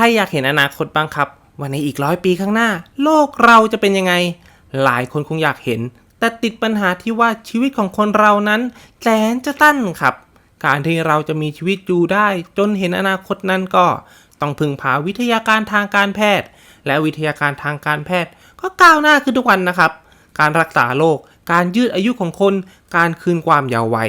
รอยากเห็นอนาคตบ้างครับว่าในอีกร้อยปีข้างหน้า โลกเราจะเป็นยังไง หลายคนคงอยากเห็น แต่ติดปัญหาที่ว่าชีวิตของคนเรานั้นแสนจะตั้นครับ การที่เราจะมีชีวิตอยู่ได้ จนเห็นอนาคตนั้นก็ ต้องพึ่งพาวิทยาการทางการแพทย์ และวิทยาการทางการแพทย์ ก็ก้าวหน้าขึ้นทุกวันนะครับ การรักษาโรคการยืดอายุของคน การคืนความยาววัย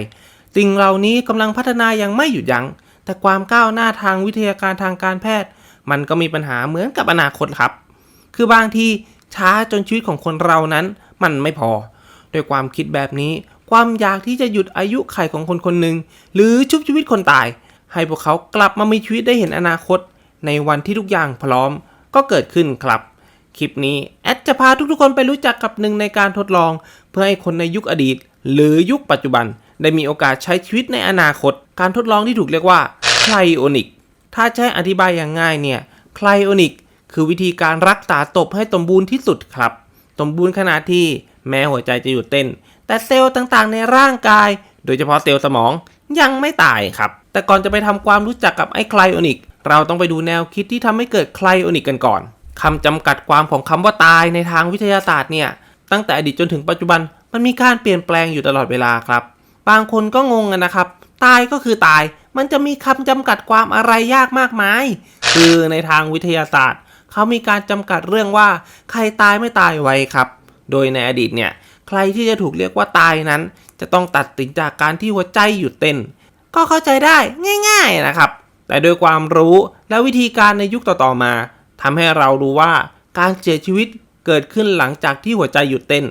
สิ่งเหล่านี้กำลังพัฒนาอย่างไม่หยุดยัง้งแต่ความก้าวหน้าทางวิทยาการทางการแพทย์ มันก็มีปัญหาเหมือนกับอนาคตครับ คือบางทีช้าจนชีวิตของคนเรานั้นมันไม่พอ ด้วยความคิดแบบนี้ ความอยากที่จะหยุดอายุไขของคนคนหนึ่งหรือชุบชีวิตคนตาย ให้พวกเขากลับมามีชีวิตได้เห็นอนาคต ในวันที่ทุกอย่างพร้อมก็เกิดขึ้นครับ คลิปนี้แอดจะพาทุกๆคนไปรู้จักกับหนึ่งในการทดลอง เพื่อให้คนในยุคอดีต หรือยุคปัจจุบัน ได้มีโอกาสใช้ชีวิตในอนาคต การทดลองที่ถูกเรียกว่าไคลโอนิก ถ้าใช้อธิบายอย่างง่ายเนี่ยไคลโอนิกคือวิธีการรักษาตบให้สมบูรณ์ที่สุดครับสมบูรณ์ขนาดที่แม้หัวใจจะหยุดเต้น แต่เซลล์ต่างๆ ในร่างกาย โดยเฉพาะเซลล์สมองยังไม่ตายครับ แต่ก่อนจะไปทำความรู้จักกับไอ้ไคลโอนิกเราต้องไปดูแนวคิดที่ทำให้เกิดไคลโอนิกกันก่อนคำจำกัดความของคำว่าตายในทางวิทยาศาสตร์เนี่ยตั้งแต่อดีตจนถึงปัจจุบันมันมีการเปลี่ยนแปลงอยู่ตลอดเวลาครับ บางคนก็งงกันนะครับ ตายก็คือตายมันจะมีคำจำกัดความอะไรยากมากมาย คือในทางวิทยาศาสตร์ เขามีการจำกัดเรื่องว่า ใครตายไม่ตายไว้ครับ โดยในอดีตเนี่ย ใครที่จะถูกเรียกว่าตายนั้น จะต้องตัดสินจากการที่หัวใจหยุดเต้น ก็เข้าใจได้ง่าย ๆนะครับ แต่โดยความรู้และวิธีการในยุคต่อๆมาทำให้เรารู้ว่าการเสียชีวิตเกิดขึ้นหลังจากที่หัวใจหยุดเต้น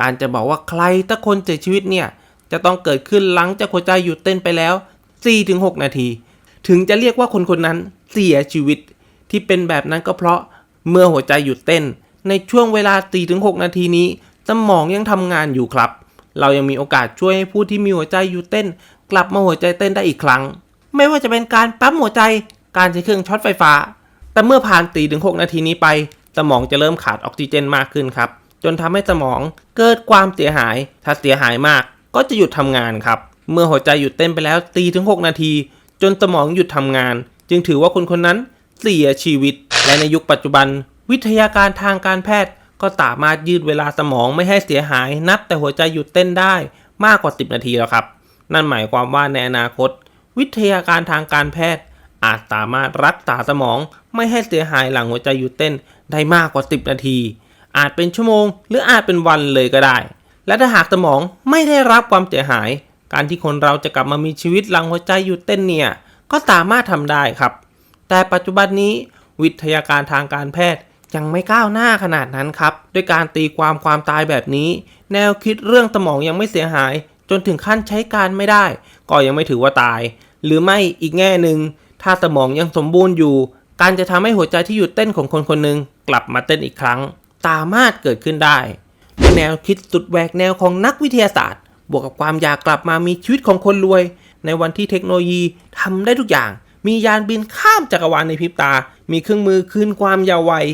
การจะบอกว่าใครถ้าคนเสียชีวิตเนี่ยจะต้องเกิดขึ้นหลังจากหัวใจหยุดเต้นไปแล้ว 4-6 นาที ถึงจะเรียกว่าคนคนนั้นเสียชีวิต ที่เป็นแบบนั้นก็เพราะเมื่อหัวใจหยุดเต้น ในช่วงเวลา 4-6 นาทีนี้ สมองยังทำงานอยู่ครับ เรายังมีโอกาสช่วยให้ผู้ที่มีหัวใจหยุดเต้น กลับมาหัวใจเต้นได้อีกครั้ง ไม่ว่าจะเป็นการปั๊มหัวใจการใช้เครื่องช็อตไฟฟ้า แต่เมื่อผ่านตีถึง6นาทีนี้ไป สมองจะเริ่มขาดออกซิเจนมากขึ้นครับจนทำให้สมองเกิดความเสียหาย ถ้าเสียหายมากก็จะหยุดทำงานครับ เมื่อหัวใจหยุดเต้นไปแล้วตีถึง 6 นาที จนสมองหยุดทำงาน จึงถือว่าคนคนนั้นเสียชีวิต และในยุคปัจจุบัน วิทยาการทางการแพทย์ ก็สามารถยืดเวลาสมองไม่ให้เสียหายนับแต่หัวใจหยุดเต้นได้มากกว่า 10 นาทีแล้วครับ นั่นหมายความว่าในอนาคต วิทยาการทางการแพทย์ อาจสามารถรักษาสมองไม่ให้เสียหายหลังหัวใจหยุดเต้นได้มากกว่า 10 นาที อาจเป็นชั่วโมง หรืออาจเป็นวันเลยก็ได้ และถ้าหากสมองไม่ได้รับความเสียหาย การที่คนเราจะกลับมามีชีวิตหลังหัวใจหยุดเต้นเนี่ยก็สามารถทำได้ครับ แต่ปัจจุบันนี้วิทยาการทางการแพทย์ยังไม่ก้าวหน้าขนาดนั้นครับ ด้วยการตีความความตายแบบนี้ แนวคิดเรื่องสมองยังไม่เสียหาย จนถึงขั้นใช้การไม่ได้ ก็ยังไม่ถือว่าตาย หรือไม่อีกแง่หนึ่งถ้าสมองยังสมบูรณ์อยู่ การจะทำให้หัวใจที่หยุดเต้นของคนคนหนึ่งกลับมาเต้นอีกครั้ง สามารถเกิดขึ้นได้ด้วยแนวคิดสุดแหวกแนวของนักวิทยาศาสตร์ บวกกับความอยากกลับมามีชีวิตของคนรวย ในวันที่เทคโนโลยีทำได้ทุกอย่าง มียานบินข้ามจักรวาลในพริบตา มีเครื่องมือคืนความเยาววัย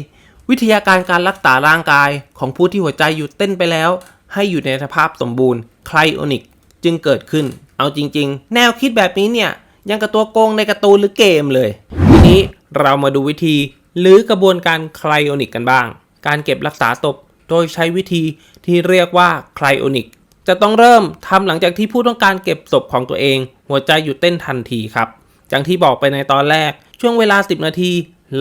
วิทยาการการรักษาร่างกายของผู้ที่หัวใจหยุดเต้นไปแล้ว ให้อยู่ในสภาพสมบูรณ์ไคลโอนิกจึงเกิดขึ้น เอาจริง ๆ แนวคิดแบบนี้เนี่ยยังกับตัวโกงในการ์ตูนหรือเกมเลย ทีนี้เรามาดูวิธี หรือกระบวนการไคลโอนิกกันบ้าง การเก็บรักษาศพโดยใช้วิธีที่เรียกว่าไคลโอนิก จะต้องเริ่มทำหลังจากที่ผู้ต้องการเก็บศพของตัวเอง หัวใจหยุดเต้นทันทีครับอย่างที่บอกไปในตอนแรก ช่วงเวลา 10 นาที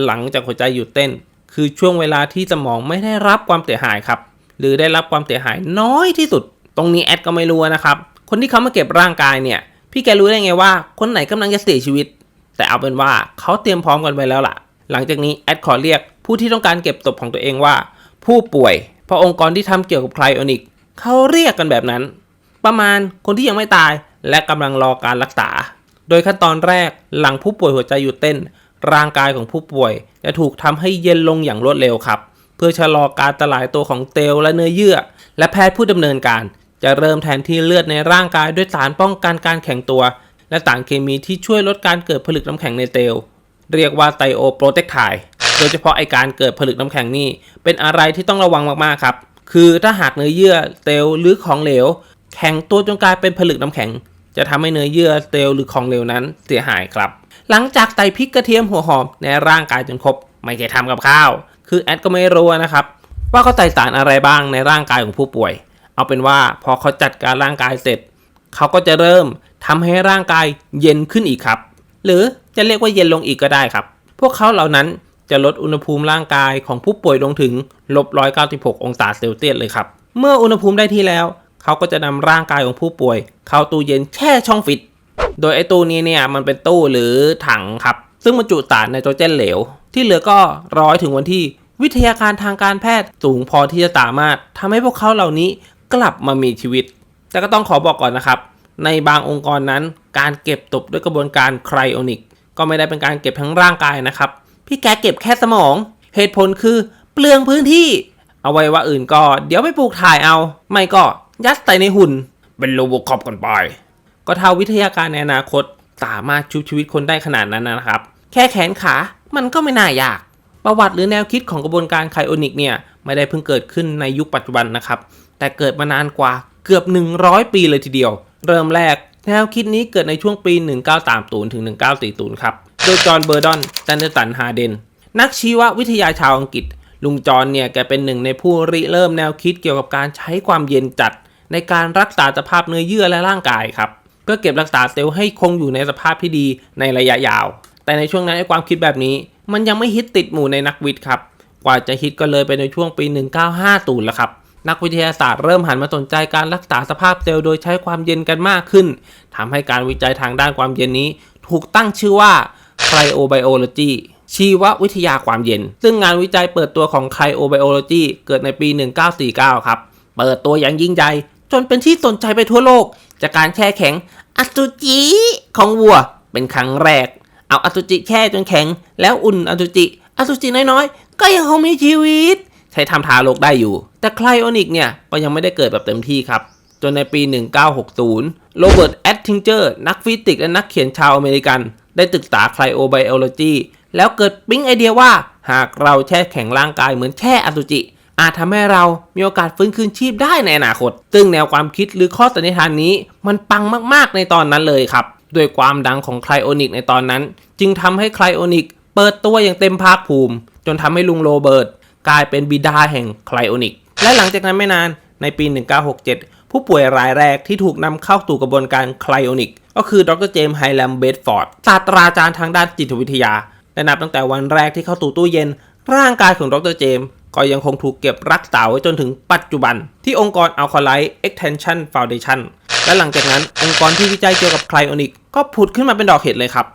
หลังจากหัวใจหยุดเต้น คือช่วงเวลาที่สมองไม่ได้รับความเสียหายครับ หรือได้รับความเสียหายน้อยที่สุด ตรงนี้แอดก็ไม่รู้นะครับ คนที่เขามาเก็บร่างกายเนี่ย พี่แกรู้ได้ไงว่า คนไหนกำลังจะเสียชีวิต แต่เอาเป็นว่าเขาเตรียมพร้อมกันไว้แล้วล่ะ หลังจากนี้แอดขอเรียกผู้ที่ต้องการเก็บศพของตัวเองว่า ผู้ป่วย เพราะองค์กรที่ทำเกี่ยวกับไคลโอนิก เขาเรียกกันแบบนั้น ประมาณคนที่ยังไม่ตายและกำลังรอการรักษา โดยขั้นตอนแรกหลังผู้ป่วยหัวใจหยุดเต้น ร่างกายของผู้ป่วยจะถูกทำให้เย็นลงอย่างรวดเร็วครับ เพื่อชะลอการสลายตัวของเซลล์และเนื้อเยื่อ และแพทย์ผู้ดำเนินการ จะเริ่มแทนที่เลือดในร่างกายด้วยสารป้องกันการแข็งตัว และสารเคมีที่ช่วยลดการเกิดผลึกน้ำแข็งในเซลล์เรียกว่าไตโอโปรเทคไทโดยเฉพาะไอการเกิดผลึกน้ำแข็งนี่เป็นอะไรที่ต้องระวังมากๆครับ คือถ้าหากเนื้อเยื่อเซลล์หรือของเหลว แข็งตัวจนกลายเป็นผลึกน้ำแข็ง จะทำให้เนื้อเยื่อเซลล์หรือของเหลวนั้นเสียหายครับ หลังจากใส่พริกกระเทียมหัวหอมในร่างกายจนครบไม่ใช่ทำกับข้าว คือแอดก็ไม่รู้นะครับ ว่าเขาใส่สารอะไรบ้างในร่างกายของผู้ป่วย เอาเป็นว่าพอเขาจัดการร่างกายเสร็จ เขาก็จะเริ่มทำให้ร่างกายเย็นขึ้นอีกครับ หรือจะเรียกว่าเย็นลงอีกก็ได้ครับ พวกเขาเหล่านั้น จะลดอุณหภูมิร่างกายของผู้ป่วยลงถึงลบ196 องศาเซลเซียสเลยครับ เมื่ออุณหภูมิได้ที่แล้ว เขาก็จะนำร่างกายของผู้ป่วย เข้าตู้เย็นแช่ช่องฟิต โดยไอ้ตู้นี้เนี่ยมันเป็นตู้หรือถังครับ ซึ่งบรรจุสารไนโตรเจนเหลว ที่เหลือก็ร้อให้ถึงวันที่ วิทยาการทางการแพทย์สูงพอที่จะสามารถทำให้พวกเขาเหล่านี้กลับมามีชีวิต แต่ก็ต้องขอบอกก่อนนะครับ ในบางองค์กรนั้นการเก็บตบด้วยกระบวนการไครโอนิกก็ไม่ได้เป็นการเก็บทั้งร่างกายนะครับ พี่แกเก็บแค่สมอง เหตุผลคือเปลืองพื้นที่เอาไว้ว่าอื่นก็ เดี๋ยวไปปลูกถ่ายเอา ไม่ก็ยัดใส่ในหุ่น เป็นโลโบคอปกันไป ก็เท่าวิทยาการในอนาคตสามารถชุบชีวิตคนได้ขนาดนั้นนะครับ แค่แขนขา มันก็ไม่น่ายาก ประวัติหรือแนวคิดของกระบวนการไคโอนิกเนี่ย ไม่ได้เพิ่งเกิดขึ้นในยุคปัจจุบันนะครับ แต่เกิดมานานกว่าเกือบ 100 ปีเลยทีเดียว เริ่มแรก แนวคิดนี้เกิดในช่วงปี 1930ถึง1940 ครับ โดยจอห์นเบอร์ดอนแซนเดอร์สันฮาเดน นักชีววิทยาชาวอังกฤษ ลุงจอห์นเนี่ยแกเป็นหนึ่งในผู้ริเริ่มแนวคิดเกี่ยวกับการใช้ความเย็นจัด ในการรักษาสภาพเนื้อเยื่อและร่างกายครับ เพื่อเก็บรักษาเซลล์ให้คงอยู่ในสภาพที่ดีในระยะยาว แต่ในช่วงนั้นไอ้ความคิดแบบนี้ มันยังไม่ฮิตติดหมู่ในนักวิทย์ครับ กว่าจะฮิตก็เลยไปในช่วงปี 1950แล้วครับนักวิทยาศาสตร์เริ่มหันมาสนใจการรักษาสภาพเซลล์โดยใช้ความเย็นกันมากขึ้นทำให้การวิจัยทางด้านความเย็นนี้ ถูกตั้งชื่อว่า cryobiology ชีววิทยาความเย็น ซึ่งงานวิจัยเปิดตัวของ cryobiology เกิดในปี 1949 ครับ เปิดตัวอย่างยิ่งใหญ่ จนเป็นที่สนใจไปทั่วโลก จากการแช่แข็งอสุจิของวัว เป็นครั้งแรก เอาอสุจิแช่จนแข็ง แล้วอุ่นอสุจิอสุจิน้อยๆ ก็ยังคงมีชีวิต ใช้ทำทารกได้อยู่ แต่ไคลโอนิกเนี่ยก็ยังไม่ได้เกิดแบบเต็มที่ครับจนในปี 1960 โรเบิร์ต แอตทิงเจอร์ นักฟิสิกส์และนักเขียนชาวอเมริกัน ได้ศึกษาไคลโอไบโอโลจีแล้วเกิดปิ๊งไอเดียว่า หากเราแช่แข็งร่างกายเหมือนแช่อสุจิ อาจทำให้เรามีโอกาสฟื้นคืนชีพได้ในอนาคต ซึ่งแนวความคิดหรือข้อสันนิษฐานนี้ มันปังมากๆในตอนนั้นเลยครับด้วยความดังของไคลโอนิกในตอนนั้น จึงทำให้ไคลโอนิกเปิดตัวอย่างเต็มภาคภูมิ จนทำให้ลุงโรเบิร์ตกลายเป็นบิดาแห่งไคลโอนิกและหลังจากนั้นไม่นานในปี 1967 ผู้ป่วยรายแรกที่ถูกนำเข้าสู่กระบวนการไคลโอนิก ก็คือดรเจมส์ไฮแลมเบดฟอร์ดศาสตราจารย์ทางด้านจิตวิทยาและนับตั้งแต่วันแรกที่เข้าสู่ตู้เย็น ร่างกายของดรเจมส์ก็ยังคงถูกเก็บรักษาไว้จนถึงปัจจุบัน ที่องค์กร Alkaline Extension Foundation และหลังจากนั้นองค์กรที่วิจัยเกี่ยวกับไคลโอนิกก็ผุดขึ้นมาเป็นดอกเห็ดเลยครับ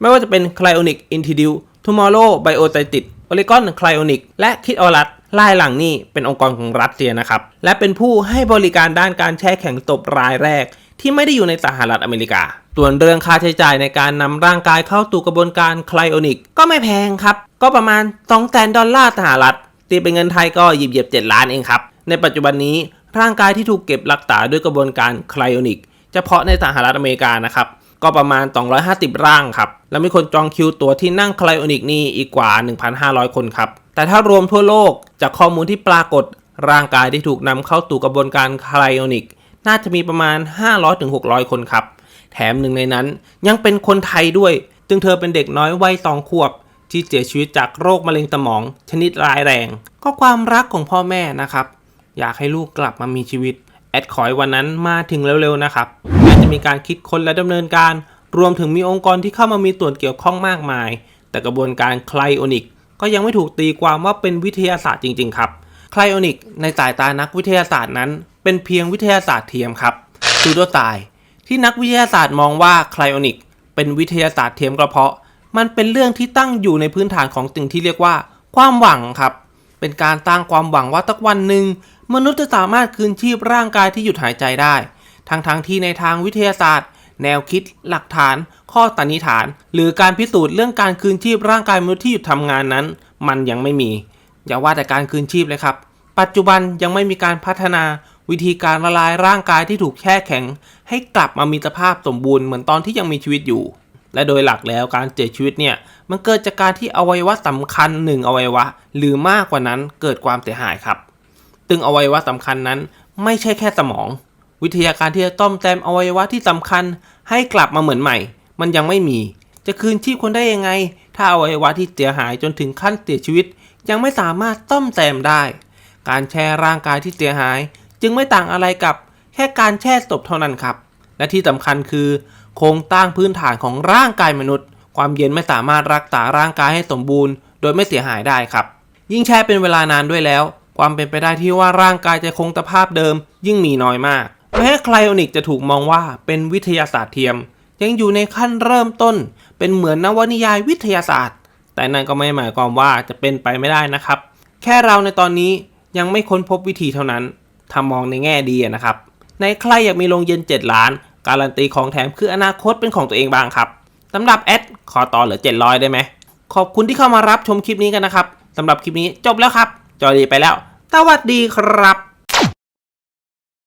ไม่ว่าจะเป็น Cryonic Institute Tomorrow Biotitis Oregon Cryonic และ Kit o l a t ลายหลังนี่เป็นองค์กรของรัสเซียนะครับ และเป็นผู้ให้บริการด้านการแช่แข็งศพรายแรก ที่ไม่ได้อยู่ในสหรัฐอเมริกา ส่วนเรื่องค่าใช้จ่ายในการนำร่างกายเข้าสู่กระบวนการไคลโอนิกก็ไม่แพงครับ ก็ประมาณ2แสนดอลลาร์สหรัฐตีเป็นเงินไทยก็หยิบเยบ7 ล้านเองครับ ในปัจจุบันนี้ร่างกายที่ถูกเก็บรักษาด้วยกระบวนการไคลโอนิกเฉพาะในสหรัฐอเมริกานะครับก็ประมาณ 250 ร่างครับ แล้วมีคนจองคิวตัวที่นั่งไคลโอนิกนี่อีกกว่า 1,500 คนครับ แต่ถ้ารวมทั่วโลกจากข้อมูลที่ปรากฏ ร่างกายที่ถูกนำเข้าสู่กระบวนการไคลโอนิก น่าจะมีประมาณ 500-600 คนครับ แถมหนึ่งในนั้นยังเป็นคนไทยด้วยจึงเธอเป็นเด็กน้อยวัยสองขวบ ที่เสียชีวิตจากโรคมะเร็งสมอง ชนิดร้ายแรง ก็ความรักของพ่อแม่นะครับ อยากให้ลูกกลับมามีชีวิต แอดขอยวันนั้นมาถึงเร็วๆนะครับแม้จะมีการคิดค้นและดำเนินการ รวมถึงมีองค์กรที่เข้ามามีส่วนเกี่ยวข้องมากมาย แต่กระบวนการไคลโอนิกก็ยังไม่ถูกตีความว่าเป็นวิทยาศาสตร์จริง ๆ ครับ ไคลโอนิกในสายตานักวิทยาศาสตร์นั้น เป็นเพียงวิทยาศาสตร์เทียมครับซูโดไซที่นักวิทยาศาสตร์มองว่าไคลโอนิกเป็นวิทยาศาสตร์เทียมก็เพาะ มันเป็นเรื่องที่ตั้งอยู่ในพื้นฐานของสิ่งที่เรียกว่า ความหวังครับ เป็นการตั้งความหวังว่าสักวันหนึ่งมนุษย์จะสามารถคืนชีพร่างกายที่หยุดหายใจได้ ทั้งๆที่ในทางวิทยาศาสตร์ แนวคิด หลักฐาน ข้อสันนิฐาน หรือการพิสูจน์เรื่องการคืนชีพร่างกายมนุษย์ที่หยุดทำงานนั้น มันยังไม่มี อย่าว่าแต่การคืนชีพเลยครับ ปัจจุบันยังไม่มีการพัฒนาวิธีการละลายร่างกายที่ถูกแช่แข็ง ให้กลับมามีสภาพสมบูรณ์เหมือนตอนที่ยังมีชีวิตอยู่ และโดยหลักแล้วการเสียชีวิตเนี่ยมันเกิดจากการที่อวัยวะสำคัญหนึ่งอวัยวะ หรือมากกว่านั้นเกิดความเสียหายครับซึ่งอวัยวะสำคัญนั้นไม่ใช่แค่สมอง วิทยาการที่จะต้อมแตมอวัยวะที่สำคัญ ให้กลับมาเหมือนใหม่ มันยังไม่มี จะคืนชีพคนได้ยังไง ถ้าอวัยวะที่เสียหายจนถึงขั้นเสียชีวิต ยังไม่สามารถต้อมแตมได้ การแช่ร่างกายที่เสียหาย จึงไม่ต่างอะไรกับแค่การแช่ศพเท่านั้นครับ และที่สำคัญคือ โครงตั้งพื้นฐานของร่างกายมนุษย์ ความเย็นไม่สามารถรักษาร่างกายให้สมบูรณ์ โดยไม่เสียหายได้ครับ ยิ่งแช่เป็นเวลานานด้วยแล้ว ความเป็นไปได้ที่ว่าร่างกายจะคงสภาพเดิม ยิ่งมีน้อยมากแม้ไคลโอนิกจะถูกมองว่าเป็นวิทยาศาสตร์เทียม ยังอยู่ในขั้นเริ่มต้น เป็นเหมือนนวนิยายวิทยาศาสตร์ แต่นั่นก็ไม่หมายความว่าจะเป็นไปไม่ได้นะครับ แค่เราในตอนนี้ ยังไม่ค้นพบวิธีเท่านั้นถ้ามองในแง่ดีนะครับ ในใครอยากมีโรงเย็น 7 ล้าน การันตีของแถมคืออนาคตเป็นของตัวเองบ้างครับสำหรับแอดขอต่อเหลือ 700 ได้ไหม ขอบคุณที่เข้ามารับชมคลิปนี้กันนะครับสำหรับคลิปนี้จบแล้วครับ จอดีไปแล้วสวัสดีครับ